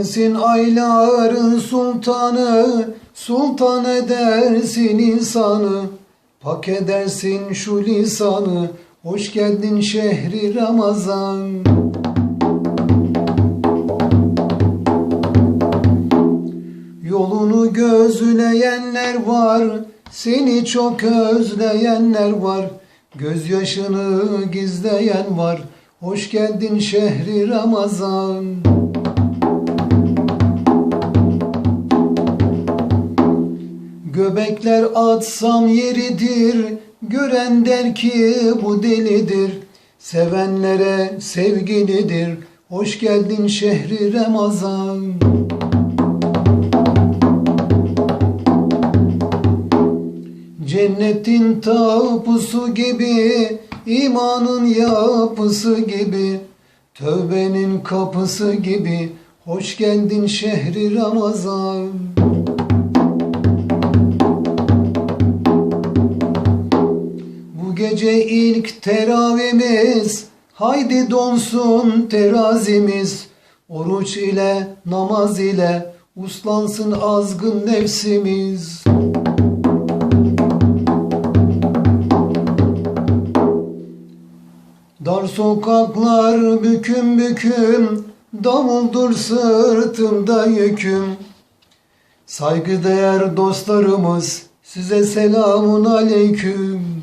Sensin ayların sultanı, sultan edersin insanı. Pak edersin şu lisanı, hoş geldin şehri Ramazan. Yolunu gözleyenler var, seni çok özleyenler var. Gözyaşını gizleyen var, hoş geldin şehri Ramazan. Göbekler atsam yeridir, gören der ki bu delidir. Sevenlere sevgilidir, hoş geldin şehri Ramazan. Cennetin tapusu gibi, imanın yapısı gibi, tövbenin kapısı gibi, hoş geldin şehri Ramazan. Gece ilk teravimiz, haydi donsun terazimiz. Oruç ile, namaz ile, uslansın azgın nefsimiz. Dar sokaklar büküm büküm, davuldur sırtımda yüküm. Saygıdeğer dostlarımız, size selamun aleyküm.